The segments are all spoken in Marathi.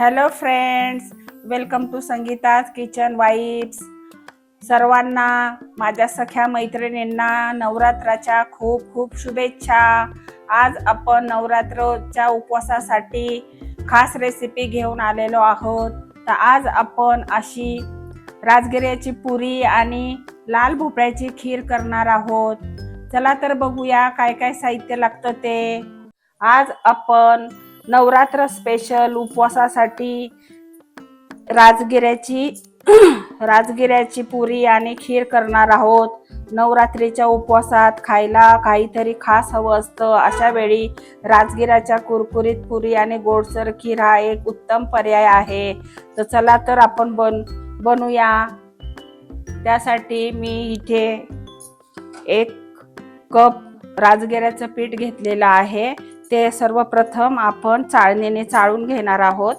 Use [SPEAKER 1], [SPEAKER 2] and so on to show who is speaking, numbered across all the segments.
[SPEAKER 1] Hello friends welcome to Sangeeta's kitchen vibes सर्वांना माझ्या सख्या मैत्रिणींना नवरात्राच्या खूप खूप शुभेच्छा. आज आपण नवरात्रच्या उपवासासाठी खास रेसिपी घेऊन आलेलो आहोत. तर आज आपण अशी राजगिऱ्याची पुरी आणि लाल भोपळ्याची खीर करणार आहोत. चला तर बघूया काय काय साहित्य लागतं ते. आज आपण नवरात्र स्पेशल उपवासासाठी राजगिऱ्याची राजगिऱ्याची पुरी आणि खीर करणार आहोत. नवरात्रीच्या उपवासात खायला काहीतरी खास हवं असतं. अशा वेळी राजगिराच्या कुरकुरीत पुरी आणि गोडसर खीर हा एक उत्तम पर्याय आहे. तर चला तर आपण बन बनूया. त्यासाठी मी इथे एक कप राजगिऱ्याचं पीठ घेतलेलं आहे. ते सर्वप्रथम आपण चाळणीने चाळून घेणार आहोत.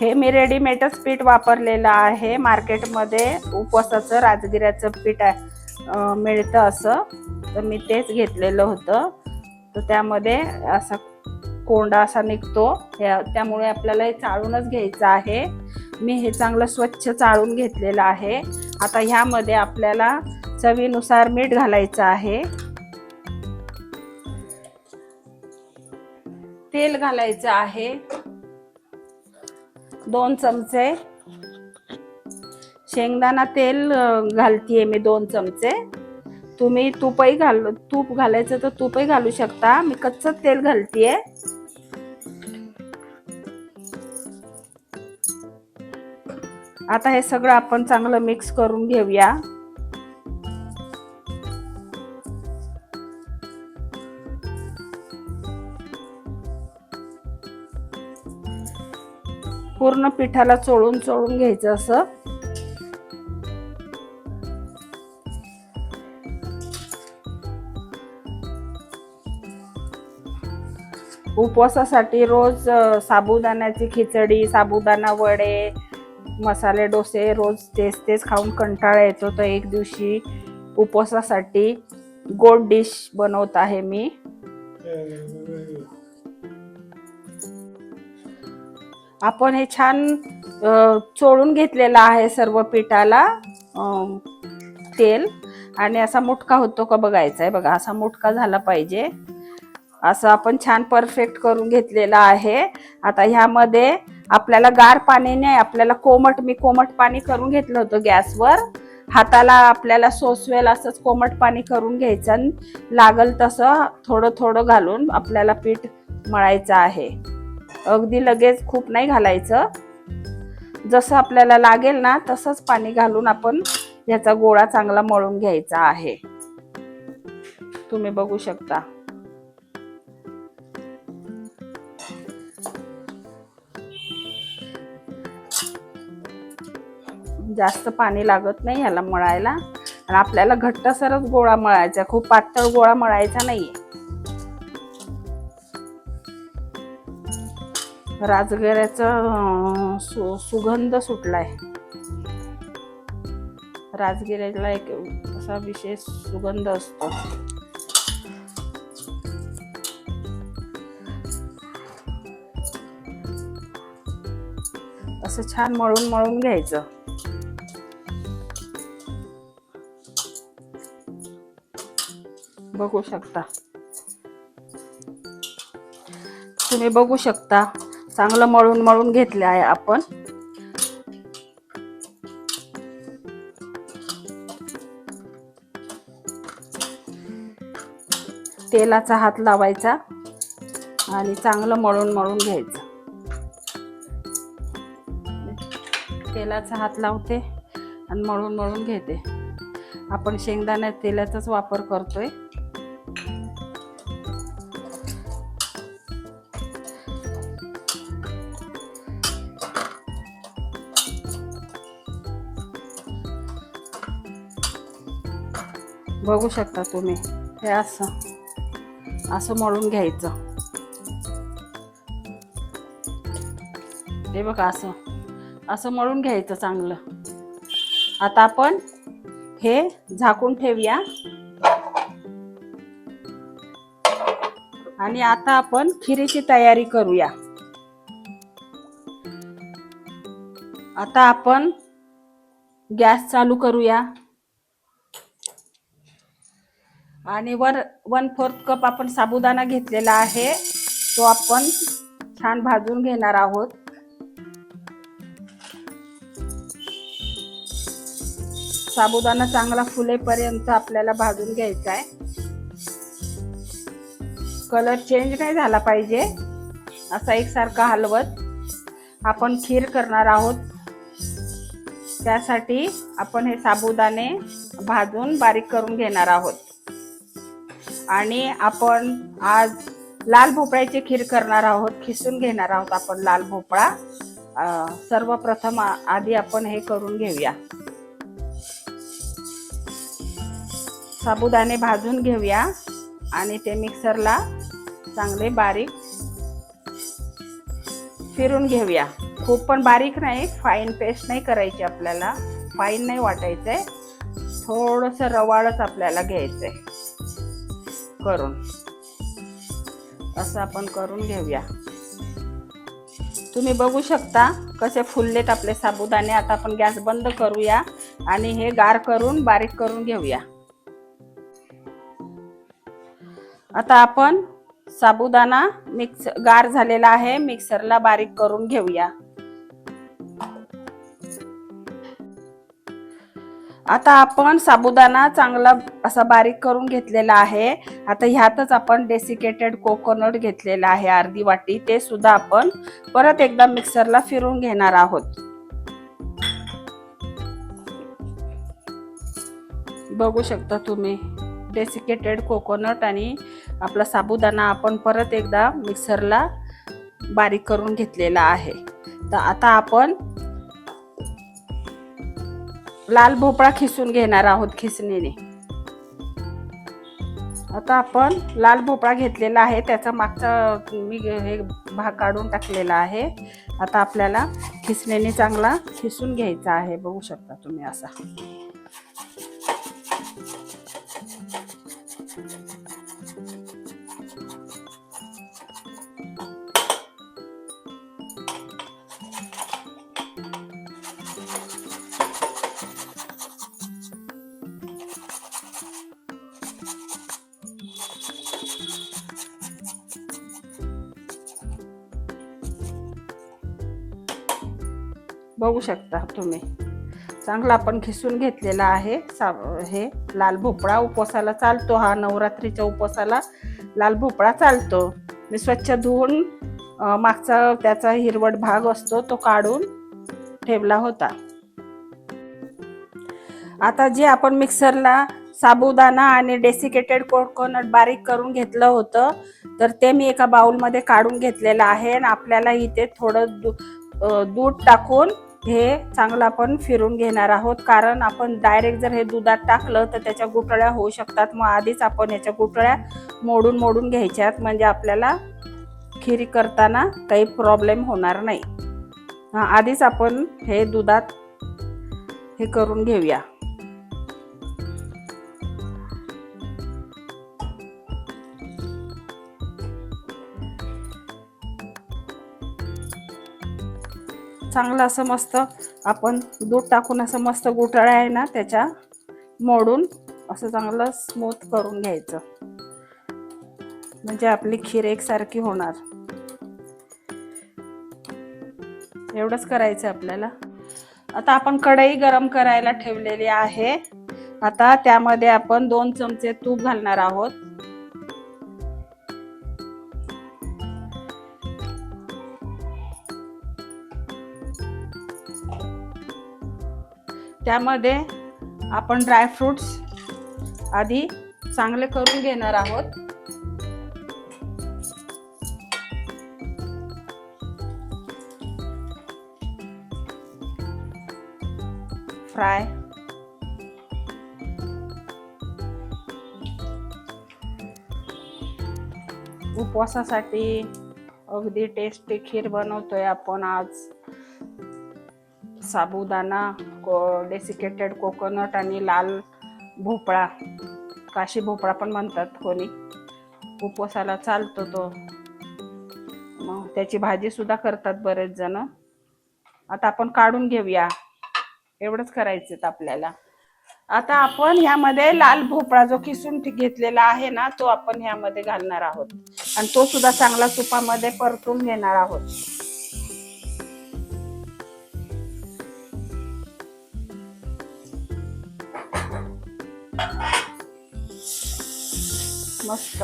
[SPEAKER 1] हे मी रेडीमेडच पीठ वापरलेलं आहे. मार्केटमध्ये उपवासाचं राजगिऱ्याचं पीठ आहे मिळतं असं. तर मी तेच घेतलेलं होतं. तर त्यामध्ये असं कोंडा असा निघतो. ह्या त्यामुळे आपल्याला हे चाळूनच घ्यायचं आहे. मी हे चांगलं स्वच्छ चाळून घेतलेलं आहे. आता ह्यामध्ये आपल्याला चवीनुसार मीठ घालायचं आहे. तेल घालायचं आहे. दोन चमचे. शेंगदाणा तेल घालतीये मी दोन चमचे. तुम्ही तूपही घाल तूप घालायचं तर तूपही घालू शकता. मी कच्चं तेल घालतीये. आता हे सगळं आपण चांगलं मिक्स करून घेऊया. पूर्ण पिठाला चोळून चोळून घ्यायचं असं. उपवासासाठी रोज साबुदाण्याची खिचडी साबुदाणा वडे मसाले डोसे रोज तेच तेच खाऊन कंटाळा येतो. तर एक दिवशी उपवासासाठी गोड डिश बनवत आहे मी. आपण हे छान चोळून घेतलेलं आहे सर्व पिठाला तेल. आणि असा मुटका होतो का बघायचा आहे बघा. असा मुटका झाला पाहिजे. असं आपण छान परफेक्ट करून घेतलेलं आहे. आता ह्यामध्ये आपल्याला गार पाणी नाही आपल्याला कोमट मी कोमट पाणी करून घेतलं होतं गॅसवर. हाताला आपल्याला सोसवेल असंच कोमट पाणी करून घ्यायचं आणि लागल तसं थोडं थोडं घालून आपल्याला पीठ मळायचं आहे. अगदी लगेच खूप नाही घालायचं. जसं आपल्याला लागेल ना तसंच पाणी घालून आपण याचा गोळा चांगला मळून घ्यायचा आहे. तुम्ही बघू शकता. जास्त पाणी लागत नाही ह्याला मळायला. आणि आपल्याला घट्टसरच गोळा मळायचा खूप पातळ गोळा मळायचा नाहीये. राजगिऱ्याचा सु सुगंध सुटलाय. राजगिऱ्याला एक असा विशेष सुगंध असतो. असं छान मळून मळून घ्यायचं. बघू शकता. तुम्ही बघू शकता चांगलं मळून मळून घेतले आहे आपण. तेलाचा हात लावायचा आणि चांगलं मळून मळून घ्यायचं. तेलाचा हात लावते आणि मळून मळून घेते. आपण शेंगदाण्यात तेलाचाच वापर करतोय. बघू शकता तुम्ही. हे असं असं मळून घ्यायचं. हे बघा असं असं मळून घ्यायचं चांगलं. आता आपण हे झाकून ठेवूया. आणि आता आपण खिरीची तयारी करूया. आता आपण गॅस चालू करूया. आणि वर वन फोर्थ कप आपण साबुदाणा घेतलेला आहे. तो आपण छान भाजून घेणार आहोत. साबुदाणा चांगला फुलेपर्यंत आपल्याला भाजून घ्यायचा आहे. कलर चेंज नाही झाला पाहिजे. असा एकसारखा हलवत आपण खीर करणार आहोत. त्यासाठी आपण हे साबुदाणे भाजून बारीक करून घेणार आहोत. आणि आपण आज लाल भोपळ्याची खीर करणार आहोत खिसून घेणार आहोत आपण लाल भोपळा. सर्वप्रथम आधी आपण हे करून घेऊया. साबुदाणे भाजून घेऊया आणि ते मिक्सरला चांगले बारीक फिरून घेऊया. खूप पण बारीक नाही फाईन पेस्ट नाही करायची आपल्याला फाईन नाही वाटायचंय. थोडस रवाळच आपल्याला घ्यायचंय. करून. असं आपण करून घेऊया. तुम्ही बघू शकता कसे फुललेत आपले साबुदाणे. आता आपण गॅस बंद करूया आणि हे गार करून बारीक करून घेऊया. आता आपण साबुदाणा मिक्स गार झालेला आहे. मिक्सरला बारीक करून घेऊया. आता आपण साबुदाणा चांगला असा बारीक करून घेतलेला आहे. आता ह्यातच आपण डेसिकेटेड कोकोनट घेतलेला आहे अर्धी वाटी. ते सुद्धा आपण परत एकदा मिक्सरला फिरून घेणार आहोत. बघू शकता तुम्ही डेसिकेटेड कोकोनट आणि आपला साबुदाणा आपण परत एकदा मिक्सरला बारीक करून घेतलेला आहे. तर आता आपण लाल भोपळा खिसून घेणार आहोत खिसणीने. आता आपण लाल भोपळा घेतलेला आहे. त्याचा मागचा मी हे भाग काढून टाकलेला आहे. आता आपल्याला खिसणीने चांगला खिसून घ्यायचा आहे. बघू शकता तुम्ही असा. बघू शकता तुम्ही. चांगला आपण खिसून घेतलेला आहे. सा हे लाल भोपळा उपवासाला चालतो हा. नवरात्रीच्या उपवासाला लाल भोपळा चालतो. मी स्वच्छ धुवून मागचा त्याचा हिरवट भाग असतो तो काढून ठेवला होता. आता जे आपण मिक्सरला साबुदाणा आणि डेसिकेटेड कोकोनट बारीक करून घेतलं होतं तर ते मी एका बाउलमध्ये काढून घेतलेलं आहे आणि आपल्याला इथे थोडं दूध टाकून हे चांगलं आपण फिरून घेणार आहोत. कारण आपण डायरेक्ट जर हे दुधात टाकलं तर त्याच्या गुठळ्या होऊ शकतात. मग आधीच आपण याच्या गुठळ्या मोडून मोडून घ्यायच्यात. म्हणजे आपल्याला खिरी करताना काही प्रॉब्लेम होणार नाही. आधीच आपण हे दुधात हे करून घेऊया. चांगलं असं मस्त आपण दूध टाकून असं मस्त गुटाळा आहे ना त्याच्या मोडून असं चांगलं स्मूथ करून घ्यायचं. म्हणजे आपली खीर एकसारखी होणार. एवढंच करायचं आपल्याला. आता आपण कढई गरम करायला ठेवलेली आहे. आता त्यामध्ये आपण दोन चमचे तूप घालणार आहोत. त्यामध्ये आपण ड्रायफ्रुट्स आधी चांगले करून घेणार आहोत. फ्राय उपवासासाठी अगदी टेस्टी खीर बनवतोय आपण आज. साबुदाणा. को डेसिकेटेड कोकोनट आणि लाल भोपळा काशी भोपळा पण म्हणतात कोणी. उपवासाला चालतो तो. मग त्याची भाजी सुद्धा करतात बरेच जण. आता आपण काढून घेऊया. एवढंच करायचं आपल्याला. आता आपण ह्यामध्ये लाल भोपळा जो किसून घेतलेला आहे ना तो आपण ह्यामध्ये घालणार आहोत. आणि तो सुद्धा चांगला तुपामध्ये परतून घेणार आहोत. मस्त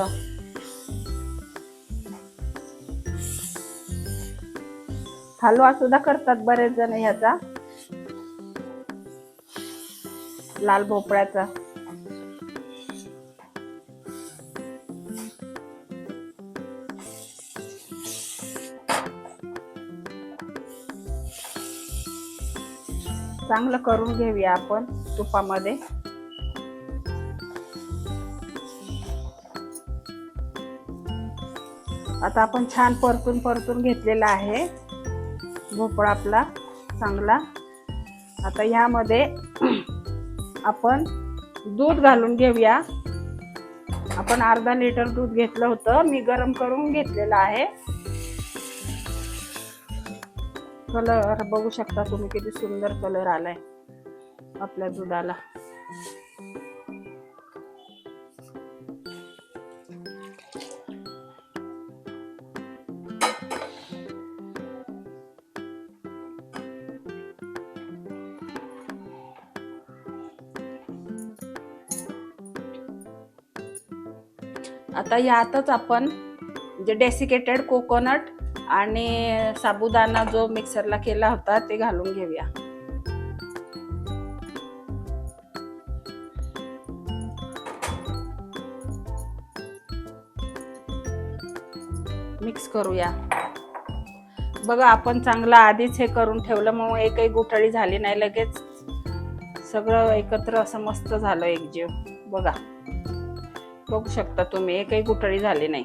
[SPEAKER 1] हलवा सुद्धा करतात बरेच जण ह्याचा लाल भोपळ्याचा. चांगलं करून घेऊया आपण तुपामध्ये. आता आपण छान परतून परतून घेतलेला आहे. भोपळा आपला चांगला. आता ह्यामध्ये आपण दूध घालून घेऊया. आपण अर्धा लिटर दूध घेतलं होतं. मी गरम करून घेतलेलं आहे. कलर बघू शकता तुम्ही किती सुंदर कलर आलाय आपल्या दुधाला. आता यातच आपण जे डेसिकेटेड कोकोनट आणि साबुदाणा जो मिक्सरला केला होता ते घालून घेऊया. मिक्स करूया. बघा आपण चांगलं आधीच हे करून ठेवलं म्हणून एकही गुठळी झाली नाही लगेच. सगळं एकत्र असं मस्त झालं एकजीव बघा. बघू शकता तुम्ही एकही गुठळी झाली नाही.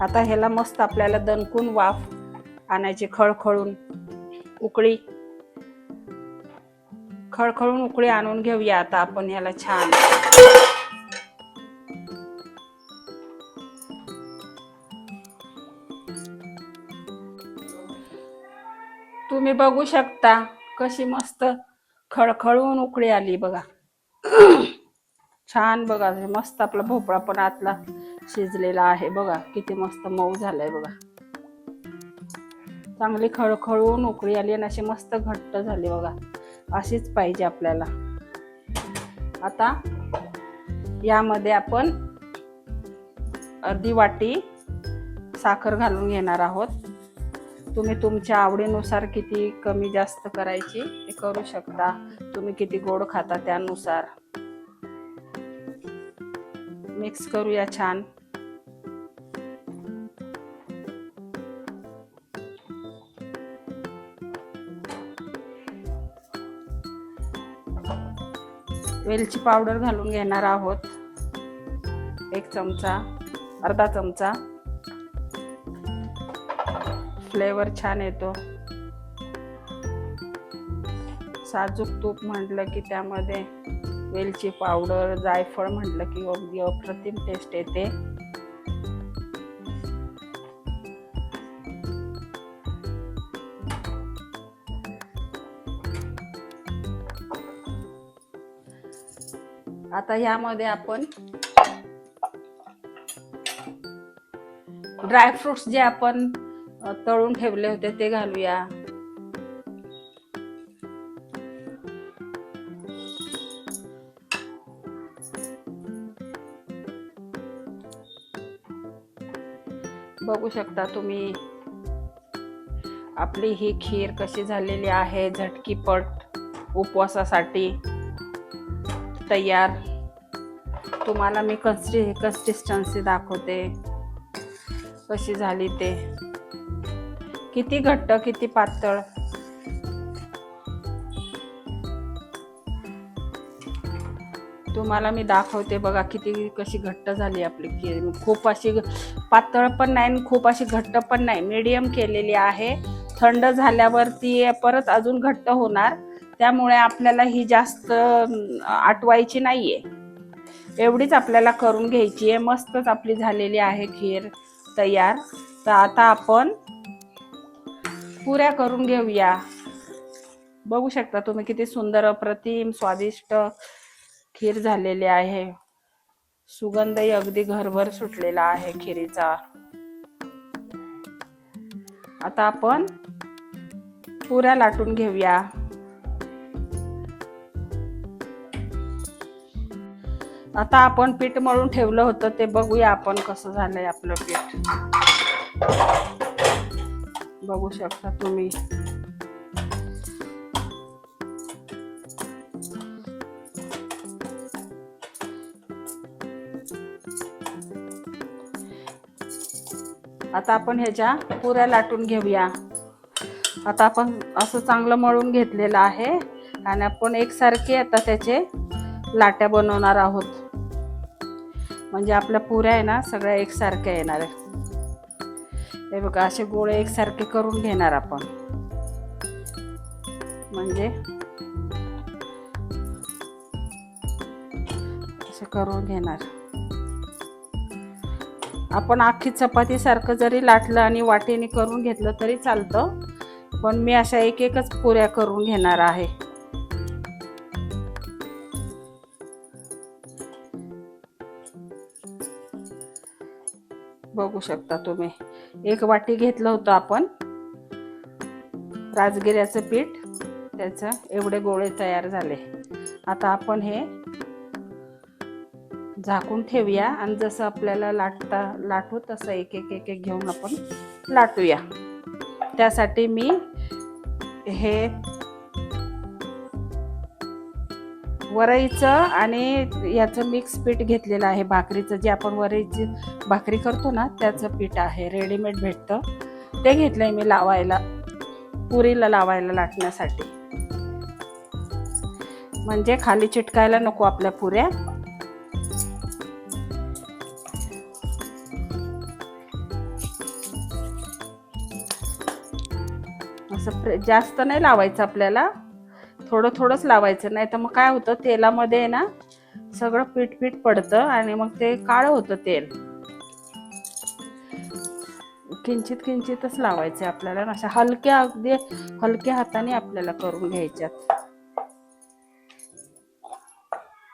[SPEAKER 1] आता ह्याला मस्त आपल्याला दणकून वाफ आणायची खळखळून उकळी. खळखळून उकळी आणून घेऊया आता आपण याला छान. तुम्ही बघू शकता कशी मस्त खळखळून उकळी आली बघा. छान बघा मस्त आपला भोपळा पण आतला शिजलेला आहे बघा किती मस्त मऊ झालाय बघा. चांगली खळखळून उकळी आली आणि अशी मस्त घट्ट झाली बघा. अशीच पाहिजे आपल्याला. आता यामध्ये आपण अर्धी वाटी साखर घालून घेणार आहोत. तुम्ही तुमच्या आवडीनुसार किती कमी जास्त करायची ते करू शकता. तुम्ही किती गोड खाता त्यानुसार. मिक्स करूया छान. वेलची पावडर घालून घेणार आहोत. एक चमचा अर्धा चमचा. फ्लेवर छान येतो. साजूक तूप म्हटलं की त्यामध्ये वेलची पावडर जायफळ म्हटलं की अगदी अप्रतिम टेस्ट येते. आता यामध्ये आपण ड्रायफ्रुट्स जे आपण तळून ठेवले होते ते घालूया. बघू शकता तुम्ही? आपली ही खीर कशी झालेली आहे? झटकीपट उपवासासाठी तयार. तुम्हाला मी कन्सि कन्सिस्टन्सी दाखवते. कशी झाली ते? किती घट्ट किती पातळ? तुम्हाला मी दाखवते. बघा किती कशी घट्ट झाली आपली खीर. खूप अशी पातळ पण नाही आणि खूप अशी घट्ट पण नाही. मीडियम केलेली आहे. थंड झाल्यावर ती परत अजून घट्ट होणार. त्यामुळे आपल्याला ही जास्त आठवायची नाही आहे एवढीच आपल्याला करून घ्यायची आहे. मस्तच आपली झालेली आहे खीर तयार. तर आता आपण पुऱ्या करून घेऊया. बघू शकता तुम्ही किती सुंदर अप्रतिम स्वादिष्ट खीर झालेली आहे. सुगंधही अगदी घरभर सुटलेला आहे खिरीचा. आता आपण पुऱ्या लाटून घेऊया. आता आपण पीठ मळून ठेवलं होतं ते बघूया आपण कसं झालंय आपलं पीठ. बघू शकता तुम्ही. आता आपण ह्याच्या पुऱ्या लाटून घेऊया. आता आपण असं चांगलं मळून घेतलेलं आहे. आणि आपण एकसारखे आता त्याचे लाट्या बनवणार आहोत. म्हणजे आपल्या पुऱ्या आहे ना सगळ्या एकसारख्या येणार आहे हे बघा असे गोळे एकसारखे करून घेणार आपण. म्हणजे असे करून घेणार. आपण अख्खी चपातीसारखं जरी लाटलं आणि वाटेने करून घेतलं तरी चालतं. पण मी अशा एक एकच पुऱ्या करून घेणार आहे. बघू शकता तुम्ही. एक वाटी घेतलं होतं आपण. राजगिऱ्याचं पीठ. त्याचं एवढे गोळे तयार झाले. आता आपण हे झाकून ठेवूया. आणि जसं आपल्याला लाटता लाटू तसं एक एक एक एक घेऊन आपण लाटूया. त्यासाठी मी हे वरईचं आणि याचं मिक्स पीठ घेतलेलं आहे. भाकरीचं जे आपण वरईची भाकरी करतो ना त्याचं पीठ आहे. रेडीमेड भेटतं. ते घेतलंय मी लावायला पुरीला लावायला लाटण्यासाठी. म्हणजे खाली चिटकायला नको आपल्या पुऱ्या. जास्त नाही लावायचं आपल्याला. थोडं थोडंच लावायचं नाही तर मग काय होतं तेलामध्ये आहे ना सगळं पीठ पीठ पडतं आणि मग ते काळं होतं तेल. किंचित किंचितच लावायचे आपल्याला. अशा हलक्या अगदी हलक्या हाताने आपल्याला करून घ्यायच्यात.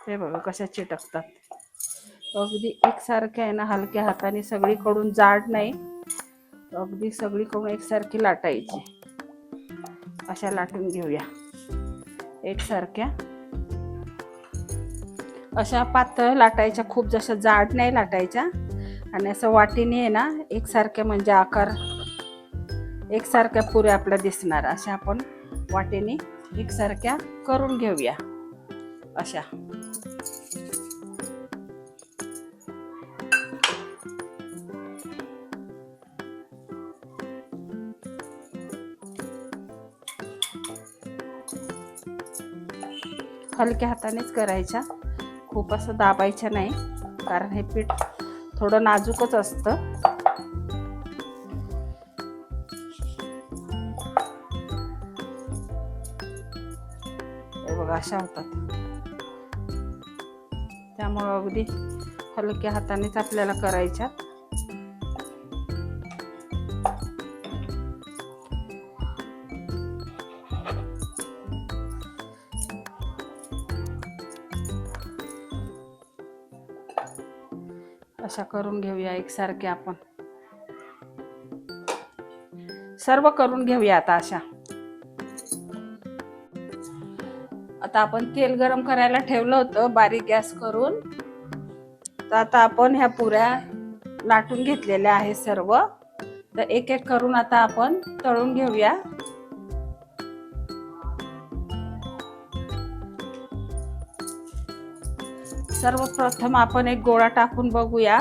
[SPEAKER 1] हे बघा कशा चिटकतात. अगदी एकसारख्या आहे ना हलक्या हाताने सगळीकडून जाड नाही. अगदी सगळीकडून एकसारखी लाटायची. अशा लाटून घेऊया. एकसारख्या. अशा पातळ लाटायच्या खूप जशा जाड नाही लाटायच्या. आणि असं वाटीने आहे ना एकसारख्या म्हणजे आकार एकसारख्या पुऱ्या आपल्या दिसणार. अशा आपण वाटीने एकसारख्या करून घेऊया. अशा. हलक्या हातानेच करायच्या. खूप असं दाबायच्या नाही कारण हे पीठ थोडं नाजूकच असतं. बघा अशा होतात. त्यामुळं अगदी हलक्या हातानेच आपल्याला करायच्या. अशा करून घेऊया एकसारखे आपण. सर्व करून घेऊया आता अशा. आता आपण तेल गरम करायला ठेवलं होतं बारीक गॅस करून. तर आता आपण ह्या पुऱ्या लाटून घेतलेल्या आहे सर्व. तर एक एक करून आता आपण तळून घेऊया. सर्वप्रथम आपण एक गोळा टाकून बघूया.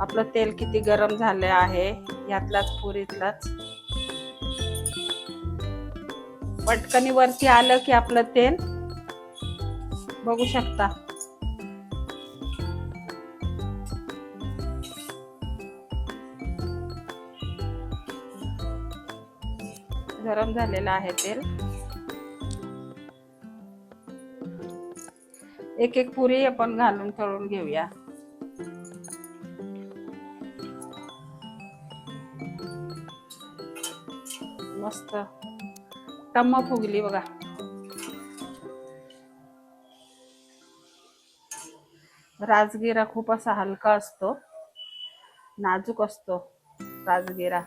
[SPEAKER 1] आपलं तेल किती गरम झालं आहे यातलाच पुरीतलाच. पटकनी वरती आलं की आपलं तेल. बघू शकता. गरम झालेलं आहे तेल. एक एक पुरी आपण घालून तळून घेऊया. मस्त. टम्म फुगली बघा. राजगिरा खूप असा हलका असतो. नाजूक असतो राजगिरा.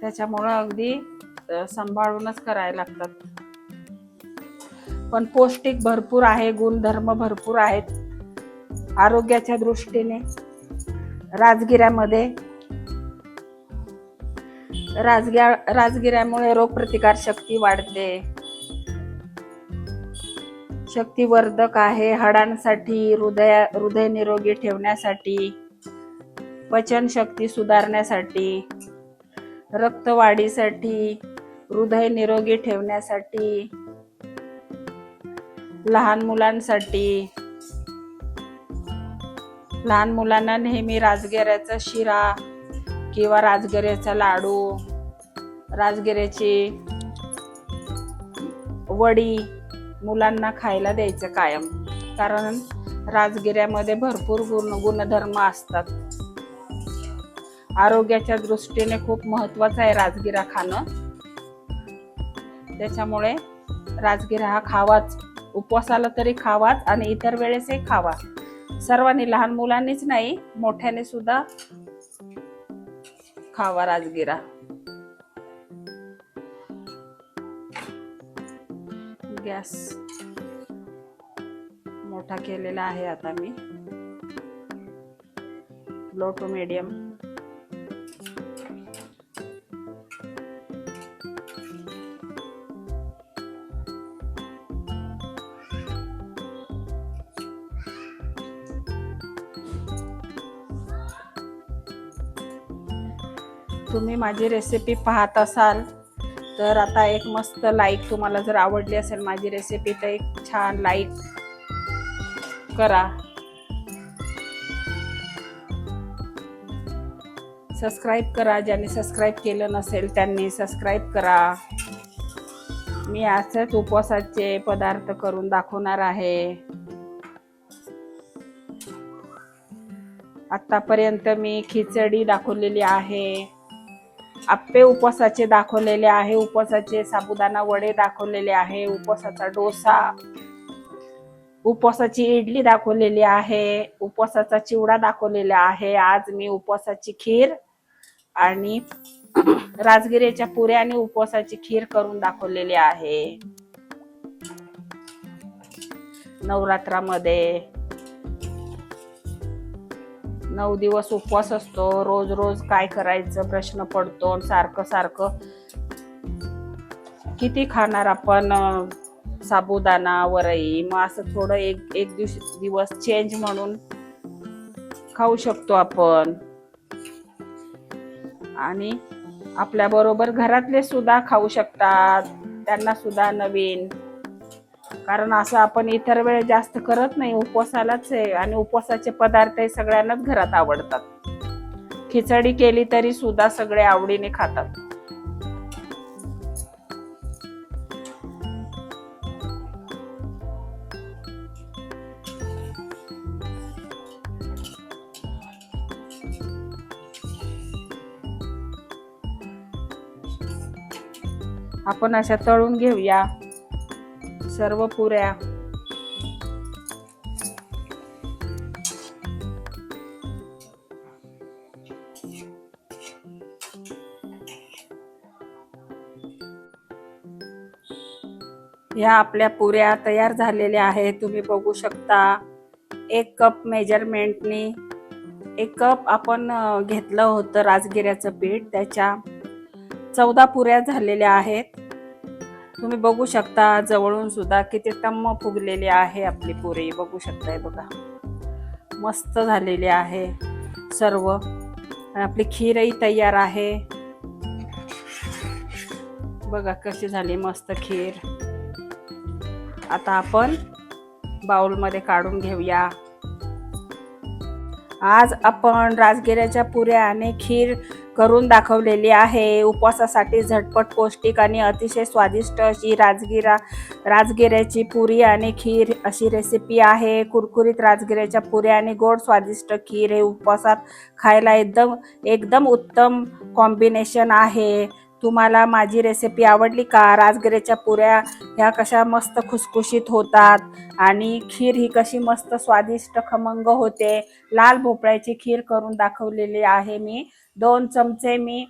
[SPEAKER 1] त्याच्यामुळं अगदी सांभाळूनच करायला लागतात. पण पौष्टिक भरपूर आहे गुणधर्म भरपूर आहेत. आरोग्याच्या दृष्टीने राजगिऱ्यामध्ये राजग्या राजगिऱ्यामुळे रोगप्रतिकार शक्ती वाढते. शक्तिवर्धक आहे हाडांसाठी हृदय हृदय निरोगी ठेवण्यासाठी पचन शक्ती सुधारण्यासाठी रक्तवाढीसाठी हृदय निरोगी ठेवण्यासाठी लहान मुलांसाठी. लहान मुलांना नेहमी राजगिऱ्याचा शिरा किंवा राजगिऱ्याचा लाडू राजगिऱ्याची वडी मुलांना खायला द्यायचं कायम. कारण राजगिऱ्यामध्ये भरपूर गुण गुणधर्म असतात. आरोग्याच्या दृष्टीने खूप महत्वाचं आहे राजगिरा खाणं. त्याच्यामुळे राजगिरा हा खावाच. उपवासाला तरी खावाच आणि इतर वेळेसही खावा. सर्वांनी लहान मुलांनीच नाही मोठ्याने सुद्धा खावा राजगिरा. गॅस मोठा केलेला आहे आता मी. लो टू मीडियम तुम्ही माझी रेसिपी पाहत असाल तर आता एक मस्त लाईक तुम्हाला जर आवडली असेल माझी रेसिपी तर एक छान लाईक करा. सबस्क्राईब करा ज्यांनी सबस्क्राईब केलं नसेल त्यांनी सबस्क्राईब करा. मी असंच उपवासाचे पदार्थ करून दाखवणार आहे. आतापर्यंत मी खिचडी दाखवलेली आहे. आप्पे उपवासाचे दाखवलेले आहे उपवासाचे साबुदाणा वडे दाखवलेले आहे उपवासाचा डोसा उपवासाची इडली दाखवलेली आहे उपवासाचा चिवडा दाखवलेला आहे. आज मी उपवासाची खीर आणि राजगिरीच्या पुऱ्या आणि उपवासाची खीर करून दाखवलेली आहे. नवरात्रामध्ये नऊ दिवस उपवास असतो रोज रोज काय करायचं प्रश्न पडतो सारखं सारखं किती खाणार आपण अं, साबुदाणा वरई मग असं थोडं एक एक दिवस दिवस चेंज म्हणून खाऊ शकतो आपण. आणि आपल्या बरोबर घरातले सुद्धा खाऊ शकतात त्यांना सुद्धा नवीन कारण असं आपण इतर वेळ जास्त करत नाही. उपवासालाच आहे आणि उपवासाचे पदार्थ हे सगळ्यांनाच घरात आवडतात. खिचडी केली तरी सुद्धा सगळे आवडीने खातात. आपण अशा तळून घेऊया. सर्व पुऱ्या. ह्या आपल्या पुऱ्या तयार झालेल्या आहेत. तुम्ही बघू शकता एक कप मेजरमेंटनी एक कप आपण घेतलं होतं राजगिऱ्याचं पीठ. त्याच्या चौदा पुऱ्या झालेल्या आहेत. तुम्ही बघू शकता जवळून सुद्धा किती टम्म फुगलेली आहे आपली पुरी. बघू शकताय बघा. मस्त झालेली आहे सर्व. आणि आपली खीरही तयार आहे. बघा कशी झाली मस्त खीर. आता आपण बाउलमध्ये काढून घेऊया. आज आपण राजगिऱ्याच्या पुऱ्या आणि खीर करून दाखवलेली आहे. उपवासासाठी झटपट पौष्टिक आणि अतिशय स्वादिष्ट अशी राजगिरा राजगिऱ्याची पुरी आणि खीर अशी रेसिपी आहे. कुरकुरीत राजगिऱ्याच्या पुऱ्या आणि गोड स्वादिष्ट खीर हे उपवासात खायला एकदम एकदम उत्तम कॉम्बिनेशन आहे. तुम्हाला माझी रेसिपी आवडली का? राजगिऱ्याच्या पुऱ्या ह्या कशा मस्त खुसखुशीत होतात आणि खीर ही कशी मस्त स्वादिष्ट खमंग होते. लाल भोपळ्याची खीर करून दाखवलेली आहे मी. दोन चमचे मी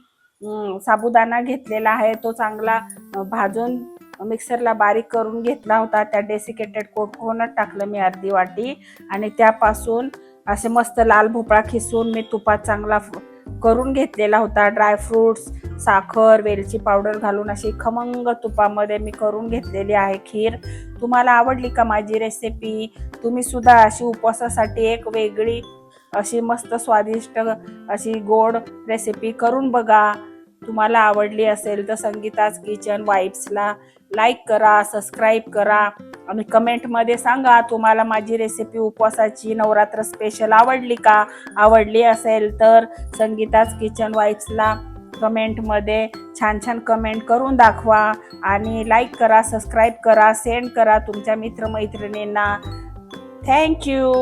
[SPEAKER 1] साबुदाणा घेतलेला आहे. तो चांगला भाजून मिक्सरला बारीक करून घेतला होता. त्या डेसिकेटेड कोकोनट टाकलं मी अर्धी वाटी. आणि त्यापासून असे मस्त लाल भोपळा खिसून मी तुपात चांगला करून घेतलेला होता. ड्रायफ्रुट्स साखर वेलची पावडर घालून अशी खमंग तुपामध्ये मी करून घेतलेली आहे खीर. तुम्हाला आवडली का माझी रेसिपी तुम्ही सुद्धा अशी उपवासासाठी एक वेगळी अशी मस्त स्वादिष्ट अशी गोड रेसिपी करून बघा. तुम्हाला आवडली असेल तर संगीताज किचन वाईब्सला लाईक करा सबस्क्राईब करा. आणि कमेंटमध्ये सांगा तुम्हाला माझी रेसिपी उपवासाची नवरात्र स्पेशल आवडली का? आवडली असेल तर संगीताज किचन वाईब्सला कमेंटमध्ये छान छान कमेंट करून दाखवा. आणि लाईक करा सबस्क्राईब करा सेंड करा तुमच्या मित्रमैत्रिणींना. थँक्यू